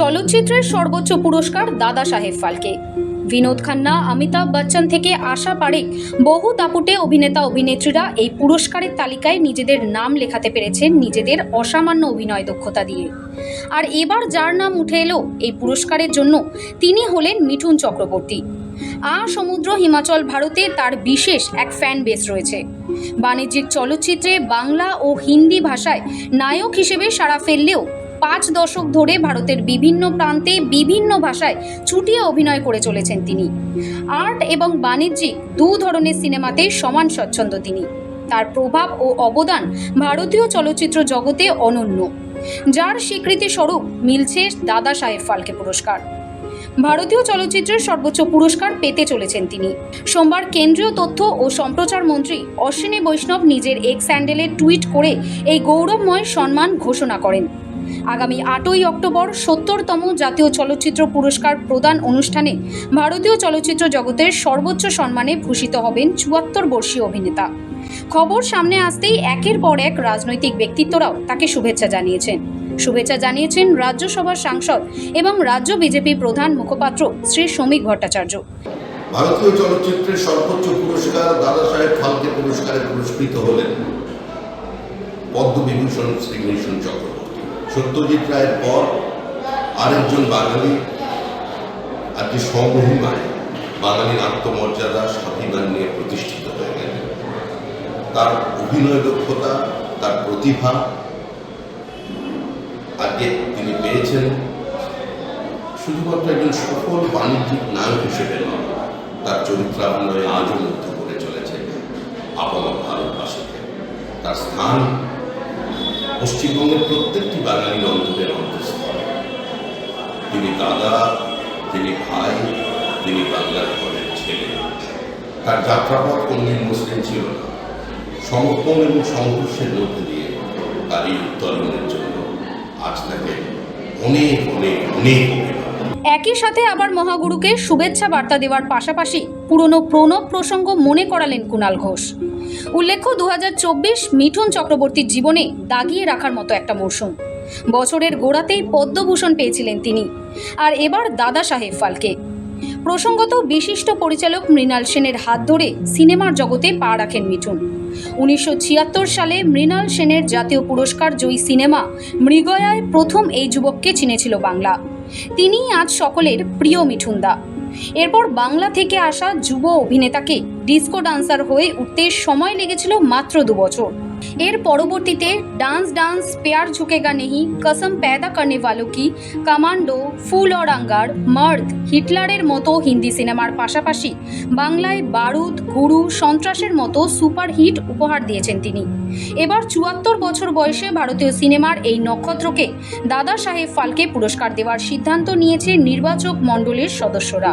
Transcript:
চলচ্চিত্রের সর্বোচ্চ পুরস্কার দাদা সাহেব ফালকে। বিনোদ খান্না, অমিতাভ বচ্চন থেকে আশা পারেক বহু দাপুটে অভিনেতা অভিনেত্রীরা এই পুরস্কারের তালিকায় নিজেদের নাম লেখাতে পেরেছেন নিজেদের অসামান্য অভিনয় দক্ষতা দিয়ে। আর এবার যার নাম উঠে এলো এই পুরস্কারের জন্য তিনি হলেন মিঠুন চক্রবর্তী। আ সমুদ্র হিমাচল ভারতে তার বিশেষ এক ফ্যান বেস রয়েছে। বাণিজ্যিক চলচ্চিত্রে বাংলা ও হিন্দি ভাষায় নায়ক হিসেবে সাড়া ফেললেও পাঁচ দশক ধরে ভারতের বিভিন্ন প্রান্তে বিভিন্ন ভাষায় ছুটিয়ে অভিনয় করে চলেছেন তিনি। আর্ট এবং বাণিজ্যিক দু ধরনের সিনেমাতে সমান স্বচ্ছন্দ তিনি। তার প্রভাব ও অবদান ভারতীয় চলচ্চিত্র জগতে অনন্য। যার স্বীকৃতি স্বরূপ মিলছে দাদা সাহেব ফালকে পুরস্কার। ভারতীয় চলচ্চিত্রের সর্বোচ্চ পুরস্কার পেতে চলেছেন তিনি। সোমবার কেন্দ্রীয় তথ্য ও সম্প্রচার মন্ত্রী অশ্বিনী বৈষ্ণব নিজের এক্স স্যান্ডেলে টুইট করে এই গৌরবময় সম্মান ঘোষণা করেন। আগামী আটই অক্টোবর সত্তরতম জাতীয় চলচ্চিত্র পুরস্কার প্রদান অনুষ্ঠানে ভারতীয় চলচ্চিত্র জগতের সর্বোচ্চ সম্মানে ভূষিত হবেন চুয়াত্তর বর্ষীয় অভিনেতা। খবর সামনে আসতেই একের পর এক রাজনৈতিক ব্যক্তিত্বরাও তাকে শুভেচ্ছা জানিয়েছেন। শুভেচ্ছা জানিয়েছেন রাজ্যসভার সাংসদ এবং রাজ্য বিজেপি প্রধান মুখপাত্র শ্রী শ্রমিক ভট্টাচার্য। ভারতীয় চলচ্চিত্রের সর্বোচ্চ পুরস্কার দাদা সাহেব ফালকে পুরস্কারে পুরস্কৃত হলেন পদ্মবিভূষণ শ্রীভূষণ চক্রবর্তী। সত্যজিৎ রায়ের পর আরেকজন বাঙালি আজকে স্বমহিমায় বাঙালির আত্মমর্যাদা স্বাভিমান নিয়ে প্রতিষ্ঠিত হয়ে গেলেন। তার অভিনয় দক্ষতা, তার প্রতিভা আজকে তিনি পেয়েছেন। শুধুমাত্র একজন সফল বাণিজ্যিক নায়ক হিসেবে নয়, তার চরিত্রাভিনয়ে আজও মুগ্ধ করে চলেছে আপামর ভারতবাসীকে। তার স্থান পশ্চিমবঙ্গের প্রত্যেকটি বাঙালির অন্তরের অন্তঃস্থল। তিনি দাদা, তিনি ভাই, তিনি বাংলার ঘরের ছেলে। তার যাত্রাপথ কোনদিন মুসলিম ছিল না। সমর্পণ এবং সংঘর্ষের মধ্যে দিয়ে তার এই উত্তরণের জন্য আজ তাকে অনেক অনেক অনেক একই সাথে আবার মহাগুরুকে শুভেচ্ছা বার্তা দেওয়ার পাশাপাশি পুরনো প্রণব প্রসঙ্গ মনে করালেন কুণাল ঘোষ। উল্লেখ্য, দুহাজার চব্বিশ মিঠুন চক্রবর্তীর জীবনে দাগিয়ে রাখার মতো একটা মরশুম। বছরের গোড়াতেই পদ্মভূষণ পেয়েছিলেন তিনি। আর এবার দাদা সাহেব ফালকে। প্রসঙ্গত বিশিষ্ট পরিচালক মৃণাল সেনের হাত ধরে সিনেমার জগতে পা রাখেন মিঠুন। উনিশশো ছিয়াত্তর সালে মৃণাল সেনের জাতীয় পুরস্কার জয়ী সিনেমা মৃগয়ায় প্রথম এই যুবককে চিনেছিল বাংলা। তিনিই আজ সকলের প্রিয় মিঠুনদা। এরপর বাংলা থেকে আসা যুব অভিনেতাকে ডিস্কো ডান্সার হয়ে উঠতে সময় লেগেছিল মাত্র দু বছর। এর পরবর্তীতে ডান্স ডান্স পেয়ার ঝুঁকেগা নেহি, কসম প্যাদা করনে ভালো কি, কমান্ডো, ফুল অর আঙ্গার, মার্দ, হিটলারের মতো হিন্দি সিনেমার পাশাপাশি বাংলায় বারুদ, গুরু, সন্ত্রাসের মতো সুপারহিট উপহার দিয়েছেন তিনি। এবার চুয়াত্তর বছর বয়সে ভারতীয় সিনেমার এই নক্ষত্রকে দাদা সাহেব ফালকে পুরস্কার দেওয়ার সিদ্ধান্ত নিয়েছে নির্বাচক মণ্ডলের সদস্যরা।